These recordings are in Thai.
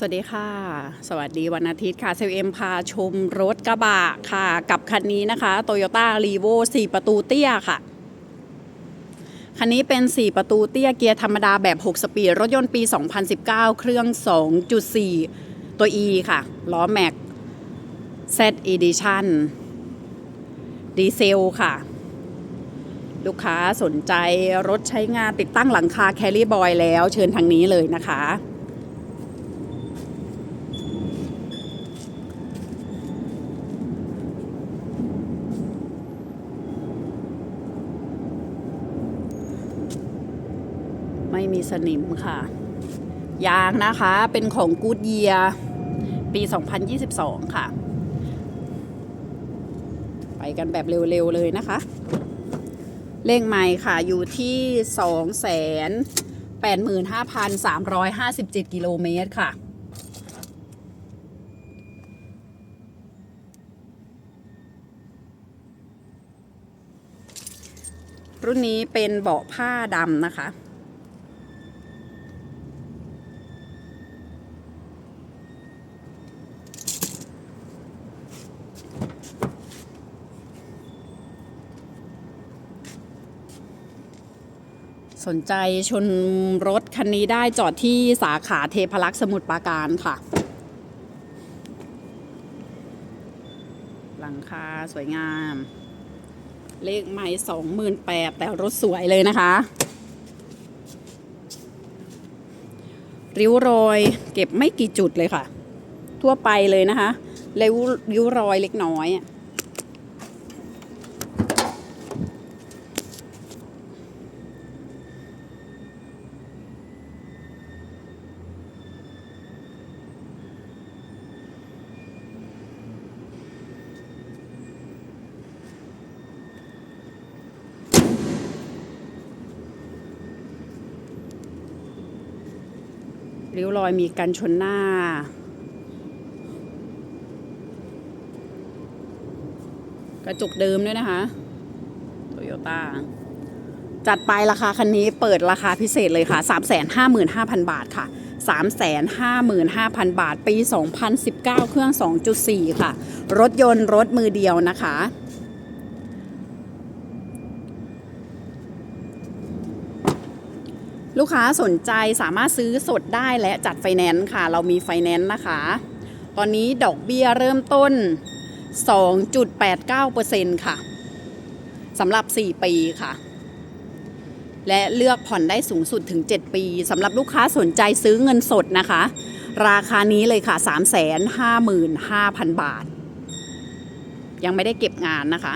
สวัสดีค่ะ สวัสดีวันอาทิตย์ค่ะเซลเอ็มพาชมรถกระบะค่ะ กับคันนี้นะคะ Toyota r e v o 4ประตูเตี้ยค่ะ คันนี้เป็น 4 ประตูเตี้ยเกียร์ธรรมดาแบบ 6 สปีด รถยนต์ปี 2019 เครื่อง 2.4 ตัว E ค่ะ ล้อแม็ก Z Edition ดีเซลค่ะ ลูกค้าสนใจรถใช้งานติดตั้งหลังคาแคล r ่บอยแล้ว เชิญทางนี้เลยนะคะ ไม่มีสนิมค่ะ ยางนะคะเป็นของกูดเยียปี 2022 ค่ะ ไปกันแบบเร็วๆเลยนะคะ เลขใหม่ค่ะอยู่ที่ 285,357 กิโลเมตรค่ะรุ่นนี้เป็นเบาะผ้าดำนะคะ สนใจชนรถคันนี้ได้จอดที่สาขาเทพลักษ์สมุทรปราการค่ะ หลังคาสวยงาม เลขไม่สองหมื่นแปดแต่รถสวยเลยนะคะ ริ้วรอยเก็บไม่กี่จุดเลยค่ะ ทั่วไปเลยนะคะริ้วริ้วรอยเล็กน้อย ริ้วรอยมีกันชนหน้า กระจกเดิมด้วยนะคะโตโยต้าจัดไปราคาคันนี้เปิดราคาพิเศษเลยค่ะ 355,000 บาทค่ะ 355,000 บาท ปี 2019 เครื่อง 2.4 ค่ะ รถยนต์รถมือเดียวนะคะ ลูกค้าสนใจสามารถซื้อสดได้และจัดไฟแนนซ์ค่ะ เรามีไฟแนนซ์นะคะ ตอนนี้ดอกเบี้ยเริ่มต้น 2.89%ค่ะสำหรับ 4 ปีค่ะ และเลือกผ่อนได้สูงสุดถึง 7 ปีสำหรับลูกค้าสนใจซื้อเงินสดนะคะ ราคานี้เลยค่ะ 355,000 บาท ยังไม่ได้เก็บงานนะคะ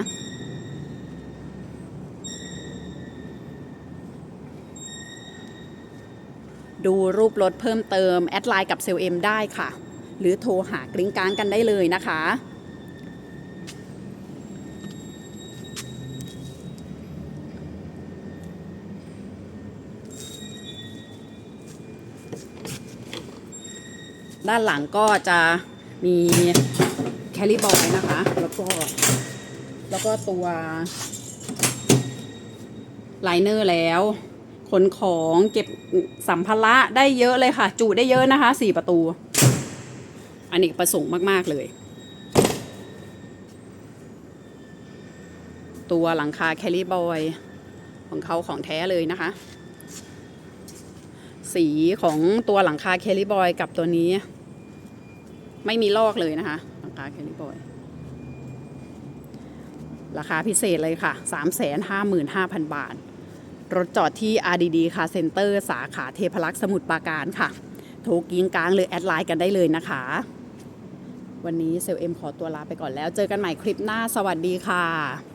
ดูรูปรถเพิ่มเติม แอดไลน์กับเซลเอ็มได้ค่ะ หรือโทรหากริ้งกลางกันได้เลยนะคะ ด้านหลังก็จะมีแคลิบอยนะคะ แล้วก็แล้วก็ตัวไลเนอร์แล้ว ขนของเก็บสัมภาระได้เยอะเลยค่ะ จุได้เยอะนะคะสี่ประตู อันนี้ประสงค์มาก ๆ เลย ตัวหลังคาแคลิบอยของเขาของแท้เลยนะคะ สีของตัวหลังคาแคลิบอยกับตัวนี้ ไม่มีลอกเลยนะคะ หลังคาแคลิบอยราคาพิเศษเลยค่ะ 355,000 บาท รถจอดที่ RDD Car Center สาขาเทพลักษ์สมุทรปราการค่ะ โทรกิ้งกลางหรือแอดไลน์กันได้เลยนะคะ วันนี้เซลเอ็มขอตัวลาไปก่อนแล้ว เจอกันใหม่คลิปหน้าสวัสดีค่ะ